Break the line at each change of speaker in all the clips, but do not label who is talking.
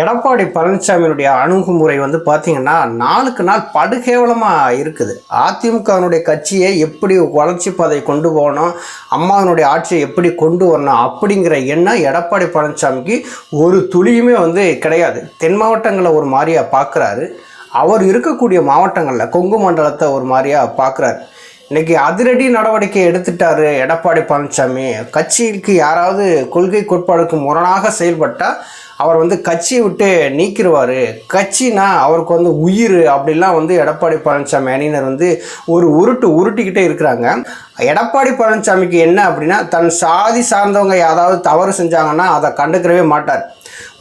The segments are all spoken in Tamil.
எடப்பாடி பழனிசாமியினுடைய அணுகுமுறை வந்து பார்த்தீங்கன்னா நாளுக்கு நாள் படுகேவலமாக இருக்குது. அதிமுகவினுடைய கட்சியை எப்படி வளர்ச்சி பாதை கொண்டு போகணும் அம்மாவினுடைய ஆட்சியை எப்படி கொண்டு வரணும் அப்படிங்கிற எண்ணம் எடப்பாடி பழனிசாமிக்கு ஒரு துளியுமே வந்து கிடையாது. தென் மாவட்டங்களை ஒரு மாதிரியாக பார்க்குறாரு அவர் இருக்கக்கூடிய மாவட்டங்களில் கொங்கு மண்டலத்தை ஒரு மாதிரியாக பார்க்குறாரு இன்னைக்கு அதிரடி நடவடிக்கை எடுத்துட்டாரு எடப்பாடி பழனிசாமி. கட்சிக்கு யாராவது கொள்கை கோட்பாடுக்கு முரணாக செயல்பட்டால் அவர் வந்து கட்சியை விட்டு நீக்கிடுவார். கட்சினா அவருக்கு வந்து உயிர் அப்படிலாம் வந்து எடப்பாடி பழனிசாமி அணியினர் வந்து ஒரு உருட்டு உருட்டிக்கிட்டே இருக்கிறாங்க. எடப்பாடி பழனிசாமிக்கு என்ன அப்படின்னா தன் சாதி சார்ந்தவங்க யாராவது தவறு செஞ்சாங்கன்னா அதை கண்டுக்கிறவே மாட்டார்.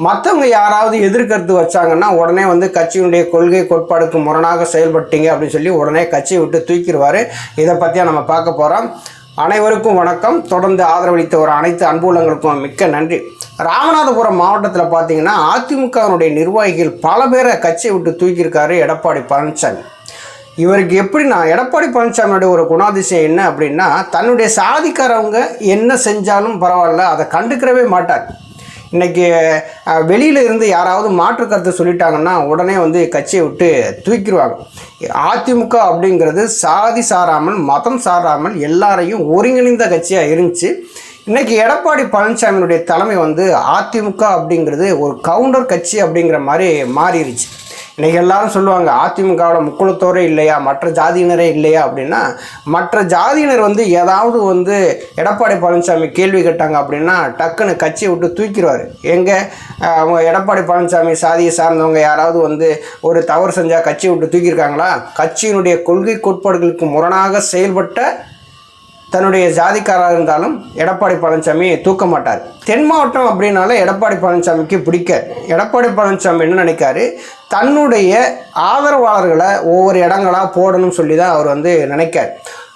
மற்றவங்க யாராவது எதிர்கருத்து வச்சாங்கன்னா உடனே வந்து கட்சியினுடைய கொள்கை கோட்பாடுக்கு முரணாக செயல்பட்டீங்க அப்படின்னு சொல்லி உடனே கட்சியை விட்டு தூக்கிடுவார். இதை பற்றியாக நம்ம பார்க்க போகிறோம் அனைவருக்கும் வணக்கம். தொடர்ந்து ஆதரவளித்த ஒரு அனைத்து அன்புள்ளங்களுக்கும் மிக்க நன்றி. ராமநாதபுரம் மாவட்டத்தில் பார்த்தீங்கன்னா அதிமுகவினுடைய நிர்வாகிகள் பல பேரை கட்சியை விட்டு தூக்கியிருக்காரு எடப்பாடி பழனிசாமி. இவருக்கு எப்படின்னா எடப்பாடி பழனிசாமியோடைய ஒரு குணாதிசயம் என்ன அப்படின்னா தன்னுடைய சாதிக்காரவங்க என்ன செஞ்சாலும் பரவாயில்ல அதை கண்டுக்கிறவே மாட்டார். இன்னைக்கு வெளியில் இருந்து யாராவது மாற்று கருத்து சொல்லிட்டாங்கன்னா உடனே வந்து கட்சியை விட்டு தூக்கிடுவாங்க. அதிமுக அப்படிங்கிறது சாதி சாராமல் மதம் சாராமல் எல்லாரையும் ஒருங்கிணைந்த கட்சியாக இருந்துச்சு. இன்றைக்கி எடப்பாடி பழனிசாமியினுடைய தலைமை வந்து அதிமுக அப்படிங்கிறது ஒரு கவுண்டர் கட்சி அப்படிங்கிற மாதிரி மாறிடுச்சு. இன்னைக்கு எல்லாரும் சொல்லுவாங்க அதிமுகவோட முக்குளத்தோரே இல்லையா மற்ற ஜாதியினரே இல்லையா அப்படின்னா மற்ற ஜாதியினர் வந்து ஏதாவது வந்து எடப்பாடி பழனிசாமி கேள்வி கேட்டாங்க அப்படின்னா டக்குன்னு கட்சியை விட்டு தூக்கிடுவார். எங்கே அவங்க எடப்பாடி பழனிசாமி சாதியை சார்ந்தவங்க யாராவது வந்து ஒரு தவறு செஞ்சால் கட்சியை விட்டு தூக்கியிருக்காங்களா? கட்சியினுடைய கொள்கை கோட்பாடுகளுக்கு முரணாக செயல்பட்ட தன்னுடைய ஜாதிக்காராக இருந்தாலும் எடப்பாடி பழனிசாமி தூக்க மாட்டார். தென் மாவட்டம் அப்படின்னால எடப்பாடி பழனிசாமிக்கு பிடிக்க. எடப்பாடி பழனிசாமி என்ன நினைக்காரு? தன்னுடைய ஆதரவாளர்களை ஒவ்வொரு இடங்களாக போடணும்னு சொல்லி தான் அவர் வந்து நினைக்கார்.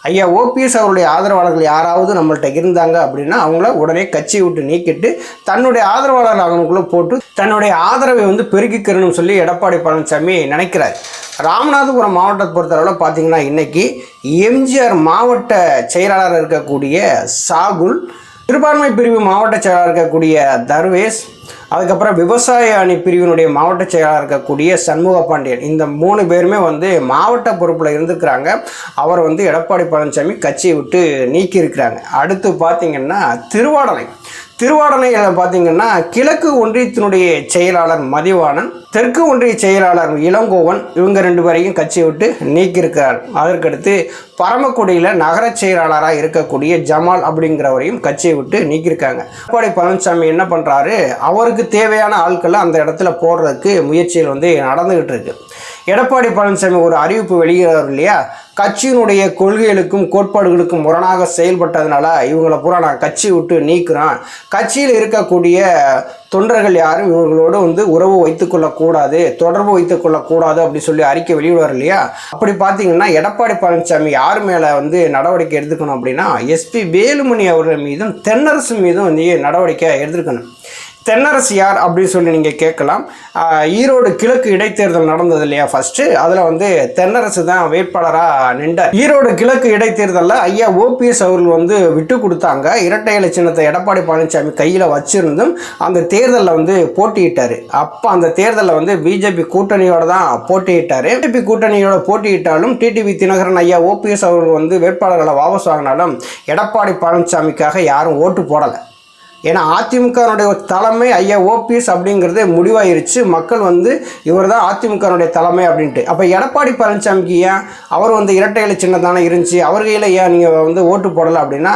ஐயா ஓபிஎஸ் அவருடைய ஆதரவாளர்கள் யாராவது நம்மள்ட்ட இருந்தாங்க அப்படின்னா அவங்கள உடனே கட்சியை விட்டு நீக்கிட்டு தன்னுடைய ஆதரவாளர்கள் அவங்களுக்குள்ளே போட்டு தன்னுடைய ஆதரவை வந்து பெருக்கிக்கிறணும்னு சொல்லி எடப்பாடி பழனிசாமி நினைக்கிறார். ராமநாதபுரம் மாவட்டத்தை பொறுத்தளவில் பார்த்தீங்கன்னா இன்றைக்கி எம்ஜிஆர் மாவட்ட செயலாளர் இருக்கக்கூடிய சாகுல் சிறுபான்மை பிரிவு மாவட்ட செயலாளர் இருக்கக்கூடிய தர்வேஷ் அதுக்கப்புறம் விவசாய அணி பிரிவினுடைய மாவட்ட செயலாளர் இருக்கக்கூடிய சண்முக பாண்டியன். இந்த மூணு பேருமே வந்து மாவட்ட பொறுப்பில் இருந்துக்கிறாங்க அவர் வந்து எடப்பாடி பழனிசாமி கட்சியை விட்டு நீக்கியிருக்கிறாங்க. அடுத்து பார்த்திங்கன்னா திருவாடலை. திருவாடனையில் பார்த்தீங்கன்னா கிழக்கு ஒன்றியத்தினுடைய செயலாளர் மதிவாணன் தெற்கு ஒன்றிய செயலாளர் இளங்கோவன் இவங்க ரெண்டு பேரையும் கட்சியை விட்டு நீக்கியிருக்கிறார். அதற்கடுத்து பரமக்குடியில் நகர செயலாளராக இருக்கக்கூடிய ஜமால் அப்படிங்கிறவரையும் கட்சியை விட்டு நீக்கியிருக்காங்க. எடப்பாடி பழனிசாமி என்ன பண்ணுறாரு அவருக்கு தேவையான ஆட்களை அந்த இடத்துல போடுறதுக்கு முயற்சிகள் வந்து நடந்துகிட்டு இருக்கு. எடப்பாடி பழனிசாமி ஒரு அறிவிப்பு வெளியிடுறார் இல்லையா? கட்சியினுடைய கொள்கைகளுக்கும் கோட்பாடுகளுக்கும் முரணாக செயல்பட்டதுனால இவங்களை பூரா நான் கட்சி விட்டு நீக்கிறேன். கட்சியில் இருக்கக்கூடிய தொண்டர்கள் யாரும் இவர்களோடு வந்து உறவு வைத்துக்கொள்ளக்கூடாது தொடர்பு வைத்துக்கொள்ளக்கூடாது அப்படி சொல்லி அறிக்கை வெளியிடுவார் இல்லையா? அப்படி பார்த்தீங்கன்னா எடப்பாடி பழனிசாமி யார் மேலே வந்து நடவடிக்கை எடுத்துக்கணும் அப்படின்னா எஸ்பி வேலுமணி அவர்கள் மீதும் தென்னரசு மீதும் வந்து நடவடிக்கை எடுத்துருக்கணும். தென்னரசு யார் அப்படின்னு சொல்லி நீங்கள் கேட்கலாம். ஈரோடு கிழக்கு இடைத்தேர்தல் நடந்தது இல்லையா ஃபர்ஸ்ட்டு அதில் வந்து தென்னரசு தான் வேட்பாளராக நின்ற ஈரோடு கிழக்கு இடைத்தேர்தலில் ஐயா ஓபிஎஸ் அவர்கள் வந்து விட்டு கொடுத்தாங்க. இரட்டை இலை சின்னத்தை எடப்பாடி பழனிசாமி கையில் வச்சிருந்தும் அந்த தேர்தலில் வந்து போட்டியிட்டார். அப்போ அந்த தேர்தலில் வந்து பிஜேபி கூட்டணியோட தான் போட்டியிட்டார். பிஜேபி கூட்டணியோட போட்டியிட்டாலும் டிடிவி தினகரன் ஐயா ஓபிஎஸ் அவர்கள் வந்து வேட்பாளர்களை வாபஸ் வாங்கினாலும் எடப்பாடி பழனிசாமிக்காக யாரும் ஓட்டு போடலை. ஏன்னா அதிமுகனுடைய தலைமை ஐயா ஓபிஎஸ் அப்படிங்கிறது முடிவாயிருச்சு. மக்கள் வந்து இவர் தான் அதிமுகனுடைய தலைமை அப்படின்ட்டு. அப்போ எடப்பாடி பழனிசாமிக்கு ஏன் அவர் வந்து இரட்டை இலை சின்னம் தானே இருந்துச்சு? அவர் கையில் ஏன் நீங்கள் வந்து ஓட்டு போடலை அப்படின்னா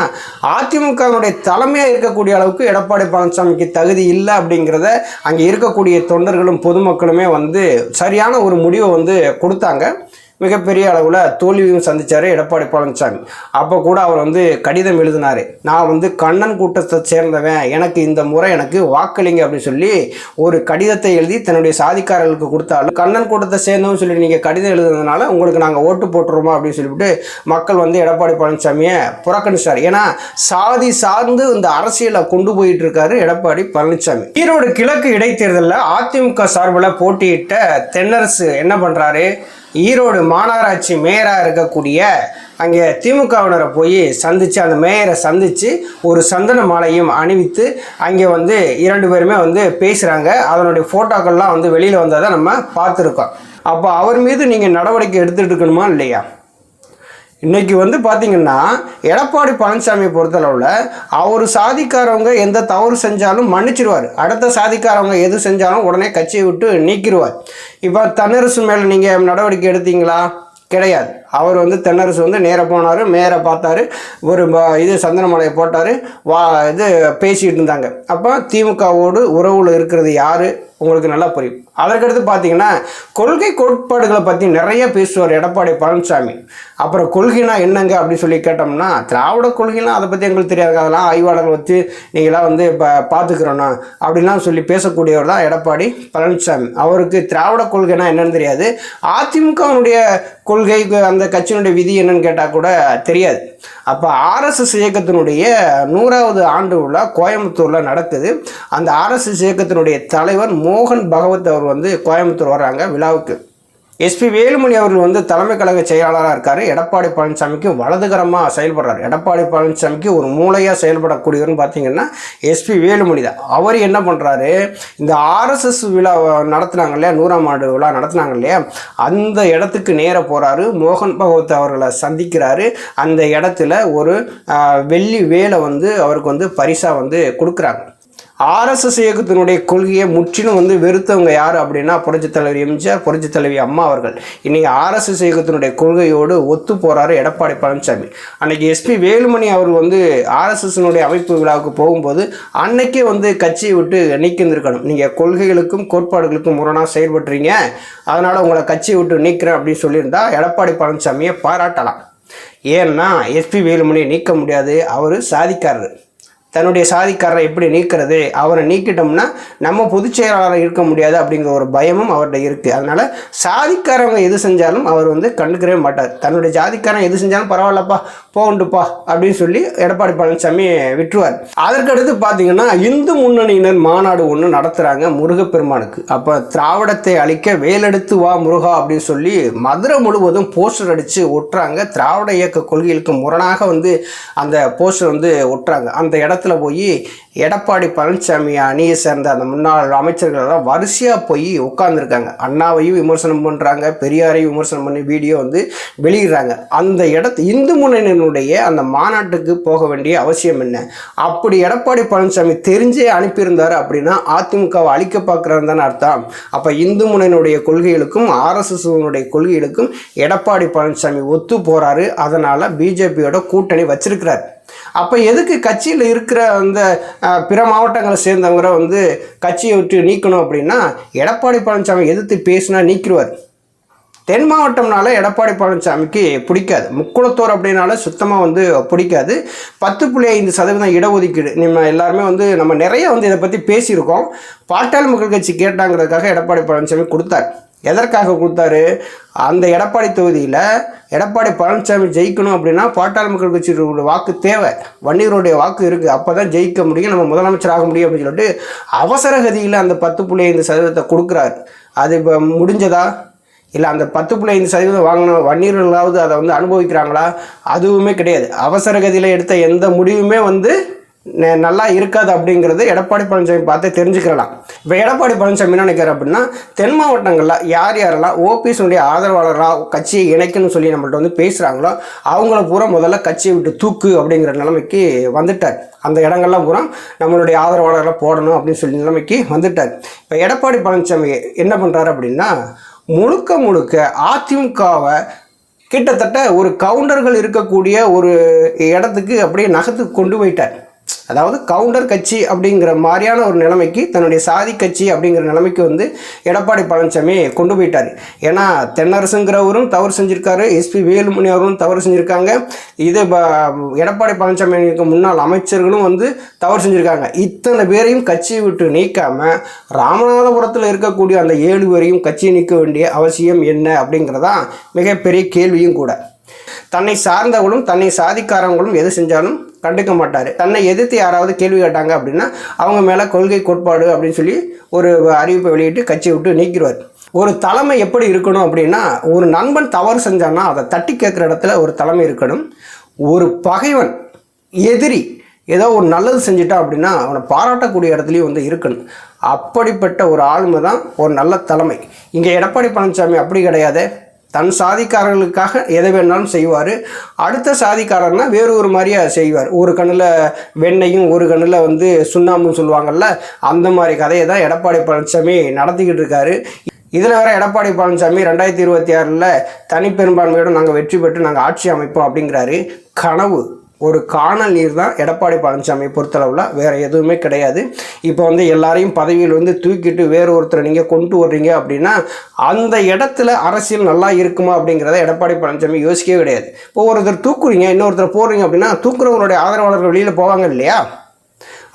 அதிமுகனுடைய தலைமையாக இருக்கக்கூடிய அளவுக்கு எடப்பாடி பழனிசாமிக்கு தகுதி இல்லை அப்படிங்கிறத அங்கே இருக்கக்கூடிய தொண்டர்களும் பொதுமக்களுமே வந்து சரியான ஒரு முடிவை வந்து கொடுத்தாங்க. மிகப்பெரிய அளவில் தோல்வியும் சந்திச்சார் எடப்பாடி பழனிசாமி. அப்போ கூட அவர் வந்து கடிதம் எழுதினார். நான் வந்து கண்ணன் கூட்டத்தை சேர்ந்தவன். எனக்கு இந்த முறை எனக்கு வாக்களிங்க அப்படின்னு சொல்லி ஒரு கடிதத்தை எழுதி தன்னுடைய சாதிக்காரர்களுக்கு கொடுத்தாலும் கண்ணன் கூட்டத்தை சேர்ந்தவன் சொல்லி நீங்கள் கடிதம் எழுதுனதுனால உங்களுக்கு நாங்கள் ஓட்டு போட்டுருவோம் அப்படின்னு சொல்லிவிட்டு மக்கள் வந்து எடப்பாடி பழனிசாமியை புறக்கணிச்சார். ஏன்னா சாதி சார்ந்து இந்த அரசியலை கொண்டு போயிட்டு இருக்காரு எடப்பாடி பழனிசாமி. ஈரோடு கிழக்கு இடைத்தேர்தலில் அதிமுக சார்பில் போட்டியிட்ட தென்னரசு என்ன பண்ணுறாரு ஈரோடு மாநகராட்சி மேயராக இருக்கக்கூடிய அங்கே திமுகவினரை போய் சந்தித்து அந்த மேயரை சந்தித்து ஒரு சந்தன மாலையும் அணிவித்து அங்கே வந்து இரண்டு பேருமே வந்து பேசுகிறாங்க அதனுடைய ஃபோட்டோக்கள்லாம் வந்து வெளியில் வந்தால் தான் நம்ம பார்த்துருக்கோம். அப்போ அவர் மீது நீங்கள் நடவடிக்கை எடுத்துகிட்டு இருக்கணுமா இல்லையா? இன்றைக்கி வந்து பார்த்திங்கன்னா எடப்பாடி பழனிசாமியை பொறுத்தளவில் அவர் சாதிக்காரவங்க எந்த தவறு செஞ்சாலும் மன்னிச்சிடுவார் அடுத்த சாதிக்காரவங்க எது செஞ்சாலும் உடனே கட்சியை விட்டு நீக்கிடுவார் இப்போ தன்னரசு மேலே நீங்கள் நடவடிக்கை எடுத்தீங்களா? கிடையாது. அவர் வந்து தென்னரசு வந்து நேராக போனார் மேயரை பார்த்தாரு ஒரு இது சந்தனமலையை போட்டார் வா இது பேசிகிட்டு இருந்தாங்க. அப்போ திமுகவோடு உறவில் இருக்கிறது யார்? உங்களுக்கு நல்லா புரியும். அதற்கடுத்து பார்த்தீங்கன்னா கொள்கை கோட்பாடுகளை பற்றி நிறைய பேசுவார் எடப்பாடி பழனிசாமி. அப்புறம் கொள்கைனா என்னங்க அப்படின்னு சொல்லி கேட்டோம்னா திராவிட கொள்கைனா அதை பற்றி எங்களுக்கு தெரியாது. அதெல்லாம் ஆய்வாளர்கள் வச்சு நீங்களாம் வந்து இப்போ பார்த்துக்கிறோண்ணா அப்படின்லாம் சொல்லி பேசக்கூடியவர் தான் எடப்பாடி பழனிசாமி. அவருக்கு திராவிட கொள்கைனா என்னன்னு தெரியாது. அதிமுகவினுடைய கொள்கை அந்த கட்சியினுடைய விதி என்னன்னு கேட்டால் கூட தெரியாது. அப்போ ஆர்எஸ்எஸ் இயக்கத்தினுடைய நூறாவது ஆண்டு விழா கோயம்புத்தூரில் நடக்குது. அந்த ஆர்எஸ்எஸ் இயக்கத்தினுடைய தலைவர் மோகன் பகவத் அவர் வந்து கோயம்புத்தூர் வர்றாங்க விழாவுக்கு. எஸ்பி வேலுமணி அவர்கள் வந்து தலைமை கழக செயலாளராக இருக்கார். எடப்பாடி பழனிசாமிக்கு வலதுகரமாக செயல்படுறார். எடப்பாடி பழனிசாமிக்கு ஒரு மூளையாக செயல்படக்கூடியவர்னு பார்த்தீங்கன்னா எஸ்பி வேலுமணி தான். அவர் என்ன பண்ணுறாரு இந்த ஆர்எஸ்எஸ் விழா நடத்துனாங்க இல்லையா? நூறாம் ஆண்டு விழா நடத்துனாங்க இல்லையா? அந்த இடத்துக்கு நேராக போகிறாரு மோகன் பகவத் அவர்களை சந்திக்கிறாரு. அந்த இடத்துல ஒரு வெள்ளி வேலை வந்து அவருக்கு வந்து பரிசாக வந்து கொடுக்குறாங்க. ஆர்எஸ்எஸ் இயக்கத்தினுடைய கொள்கையை முற்றிலும் வந்து வெறுத்தவங்க யார் அப்படின்னா புரட்சித் தலைவர் எம்ஜிஆர் புரட்சித் தலைவி அம்மா அவர்கள். இன்றைக்கி ஆர்எஸ்எஸ் இயக்கத்தினுடைய கொள்கையோடு ஒத்து போகிறாரு எடப்பாடி பழனிசாமி. அன்றைக்கி எஸ்பி வேலுமணி அவர்கள் வந்து ஆர்எஸ்எஸ்னுடைய அமைப்பு விழாவுக்கு போகும்போது அன்னைக்கே வந்து கட்சியை விட்டு நீக்கியிருந்திருக்கணும். நீங்கள் கொள்கைகளுக்கும் கோட்பாடுகளுக்கும் முரணாக செயல்பட்டுறீங்க. அதனால் உங்களை கட்சியை விட்டு நீக்கிறேன் அப்படின்னு சொல்லியிருந்தா எடப்பாடி பழனிசாமியை பாராட்டலாம். ஏன்னா எஸ்பி வேலுமணியை நீக்க முடியாது. அவர் சாதிக்காரர். தன்னுடைய சாதிக்காரரை எப்படி நீக்கிறது அவரை நீக்கிட்டோம்னா நம்ம பொதுச் செயலாளராக இருக்க முடியாது அப்படிங்கிற ஒரு பயமும் அவர்கிட்ட இருக்குது அதனால் சாதிக்காரவங்க எது செஞ்சாலும் அவர் வந்து கண்டுக்கவே மாட்டார். தன்னுடைய ஜாதிக்காரன் எது செஞ்சாலும் பரவாயில்லப்பா போகண்டுப்பா அப்படின்னு சொல்லி எடப்பாடி பழனிசாமி விட்டுருவார். அதற்கடுத்து பார்த்தீங்கன்னா இந்து முன்னணியினர் மாநாடு ஒன்று நடத்துகிறாங்க முருகப்பெருமானுக்கு. அப்போ திராவிடத்தை அழிக்க வேலெடுத்து வா முருகா அப்படின்னு சொல்லி மதுரை முழுவதும் போஸ்டர் அடித்து ஒட்டுறாங்க. திராவிட இயக்க கொள்கைகளுக்கு முரணாக வந்து அந்த போஸ்டர் வந்து ஒட்டுறாங்க. அந்த இடத்துல போய் எடப்பாடி பழனிசாமி அணியை சேர்ந்த அந்த முன்னாள் அமைச்சர்கள் எல்லாம் வரிசையாக போய் உட்காந்துருக்காங்க அண்ணாவையும் விமர்சனம் பண்ணுறாங்க பெரியாரையும் விமர்சனம் பண்ணி வீடியோ வந்து வெளியிடுறாங்க. அந்த இடத்து இந்து முன்னணியினுடைய அந்த மாநாட்டுக்கு போக வேண்டிய அவசியம் என்ன? அப்படி எடப்பாடி பழனிசாமி தெரிஞ்சே அனுப்பியிருந்தார் அப்படின்னா அதிமுகவை அழிக்க பார்க்குறாரு தானே அர்த்தம். அப்போ இந்து முன்னணியினுடைய கொள்கைகளுக்கும் ஆர்எஸ்எஸ்னுடைய கொள்கைகளுக்கும் எடப்பாடி பழனிசாமி ஒத்து போகிறாரு அதனால் பிஜேபியோட கூட்டணி வச்சிருக்கிறார். அப்போ எதுக்கு கட்சியில் இருக்கிற அந்த பிற மாவட்டங்களை சேர்ந்தவரை வந்து கட்சியை விட்டு நீக்கணும் அப்படின்னா எடப்பாடி பழனிசாமி எதிர்த்து பேசினா நீக்கிடுவார் தென் மாவட்டம்னால எடப்பாடி பழனிசாமிக்கு பிடிக்காது. முக்குளத்தூர் அப்படின்னால சுத்தமாக வந்து பிடிக்காது. பத்து புள்ளி ஐந்து சதவீதம் இடஒதுக்கீடு. நம்ம எல்லாருமே வந்து நம்ம நிறைய வந்து இதை பற்றி பேசியிருக்கோம். பாட்டாளி மக்கள் கட்சி கேட்டாங்கிறதுக்காக எடப்பாடி பழனிசாமி கொடுத்தார். எதற்காக கொடுத்தாரு? அந்த எடப்பாடி தொகுதியில் எடப்பாடி பழனிசாமி ஜெயிக்கணும் அப்படின்னா பாட்டாளி மக்கள் கட்சியோட வாக்கு தேவை. வன்னியருடைய வாக்கு இருக்குது அப்போ தான் ஜெயிக்க முடியும். நம்ம முதலமைச்சர் ஆக முடியும் அப்படின்னு சொல்லிட்டு அவசர கதியில் அந்த பத்து புள்ளி ஐந்து சதவீதத்தை கொடுக்குறாரு. அது இப்போ முடிஞ்சதா? இல்லை அந்த பத்து புள்ளி ஐந்து சதவீதம் வாங்கின வன்னியர்களாவது அதை வந்து அனுபவிக்கிறாங்களா? அதுவுமே கிடையாது. அவசர கதியில் எடுத்த எந்த முடிவுமே வந்து நல்லா இருக்காது அப்படிங்கிறது எடப்பாடி பழனிசாமி பார்த்து தெரிஞ்சுக்கிறலாம். இப்போ எடப்பாடி பழனிசாமி என்ன நினைக்கிறார் அப்படின்னா தென் மாவட்டங்களில் யார் யாரெல்லாம் ஓபிஎஸ்னுடைய ஆதரவாளராக கட்சியை இணைக்கணும்னு சொல்லி நம்மள்ட்ட வந்து பேசுகிறாங்களோ அவங்கள பூரா முதல்ல கட்சியை விட்டு தூக்கு அப்படிங்கிற நிலைமைக்கு வந்துட்டார். அந்த இடங்கள்லாம் பூரா நம்மளுடைய ஆதரவாளர்களை போடணும் அப்படின்னு சொல்லி நிலைமைக்கு வந்துட்டார். இப்போ எடப்பாடி பழனிசாமி என்ன பண்ணுறாரு அப்படின்னா முழுக்க முழுக்க அதிமுகவை கிட்டத்தட்ட ஒரு கவுண்டர்கள் இருக்கக்கூடிய ஒரு இடத்துக்கு அப்படியே நகர்த்து கொண்டு போயிட்டார். அதாவது கவுண்டர் கட்சி அப்படிங்கிற மாதிரியான ஒரு நிலைமைக்கு தன்னுடைய சாதி கட்சி அப்படிங்கிற நிலைமைக்கு வந்து எடப்பாடி பழனிசாமி கொண்டு போயிட்டார். ஏன்னா தென்னரசுங்கிறவரும் தவறு செஞ்சுருக்காரு எஸ்பி வேலுமணி அவரும் தவறு செஞ்சுருக்காங்க. இது ப- எடப்பாடி பழனிசாமிக்கு முன்னாள் அமைச்சர்களும் வந்து தவறு செஞ்சுருக்காங்க. இத்தனை பேரையும் கட்சியை விட்டு நீக்காமல் ராமநாதபுரத்தில் இருக்கக்கூடிய அந்த ஏழு பேரையும் கட்சியை நீக்க வேண்டிய அவசியம் என்ன அப்படிங்கிறதான் மிகப்பெரிய கேள்வியும் கூட. தன்னை சார்ந்தவங்களும் தன்னை சாதிக்காரவங்களும் எது செஞ்சாலும் கண்டுக்க மாட்டார். தன்னை எதிர்த்து யாராவது கேள்வி கேட்டாங்க அப்படின்னா அவங்க மேலே கொள்கை கோட்பாடு அப்படின்னு சொல்லி ஒரு அறிவிப்பை வெளியிட்டு கட்சியை விட்டு நீக்கிடுவார். ஒரு தலைமை எப்படி இருக்கணும் அப்படின்னா ஒரு நண்பன் தவறு செஞ்சான்னா அதை தட்டி கேட்குற இடத்துல ஒரு தலைமை இருக்கணும். ஒரு பகைவன் எதிரி ஏதோ ஒரு நல்லது செஞ்சுட்டான் அப்படின்னா அவனை பாராட்டக்கூடிய இடத்துலையும் வந்து இருக்கணும். அப்படிப்பட்ட ஒரு ஆளுமை தான் ஒரு நல்ல தலைமை. இங்கே எடப்பாடி பழனிசாமி அப்படி கிடையாது. தன் சாதிக்காரர்களுக்காக எதை வேணாலும் செய்வார். அடுத்த சாதிக்காரர்னா வேறு ஒரு மாதிரியா செய்வார். ஒரு கண்ணில் வெண்ணையும் ஒரு கண்ணில் வந்து சுண்ணாம்பும் சொல்லுவாங்கள்ல அந்த மாதிரி கதையை தான் எடப்பாடி பழனிசாமி நடத்திக்கிட்டு இருக்காரு. இதில் வேற எடப்பாடி பழனிசாமி ரெண்டாயிரத்தி இருபத்தி ஆறில் தனிப்பெரும்பான்மையோடு நாங்கள் வெற்றி பெற்று நாங்கள் ஆட்சி அமைப்போம் அப்படிங்கிறாரு. கனவு. ஒரு காணல் நீர் தான் எடப்பாடி பழனிசாமியை பொறுத்தளவில் வேறு எதுவுமே கிடையாது. இப்போ வந்து எல்லாரையும் பதவியில் வந்து தூக்கிட்டு வேறு ஒருத்தரை நீங்கள் கொண்டு வர்றீங்க அப்படின்னா அந்த இடத்துல அரசியல் நல்லா இருக்குமா அப்படிங்கிறத எடப்பாடி பழனிசாமி யோசிக்கவே கிடையாது. இப்போ ஒருத்தர் தூக்குறீங்க இன்னொருத்தர் போடுறீங்க அப்படின்னா தூக்குறவங்களுடைய ஆதரவாளர்கள் வெளியில் போவாங்க இல்லையா?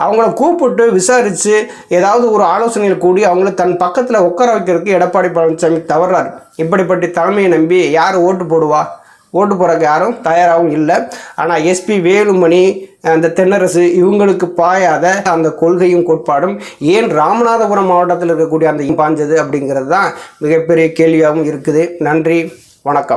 அவங்கள கூப்பிட்டு விசாரித்து ஏதாவது ஒரு ஆலோசனையில் கூடி அவங்கள தன் பக்கத்தில் உட்கார வைக்கிறதுக்கு எடப்பாடி பழனிசாமி தவறாரு. இப்படிப்பட்ட தலைமையை நம்பி யார் ஓட்டு போடுவா? ஓட்டு போகிறக்கு யாரும் தயாராகவும் இல்லை. ஆனால் எஸ்பி வேலுமணி அந்த தென்னரசு இவங்களுக்கு பாயாத அந்த கொள்கையும் கோட்பாடும் ஏன் ராமநாதபுரம் மாவட்டத்தில் இருக்கக்கூடிய அந்த பாஞ்சது அப்படிங்கிறது தான் மிகப்பெரிய கேள்வியாகவும் இருக்குது. நன்றி வணக்கம்.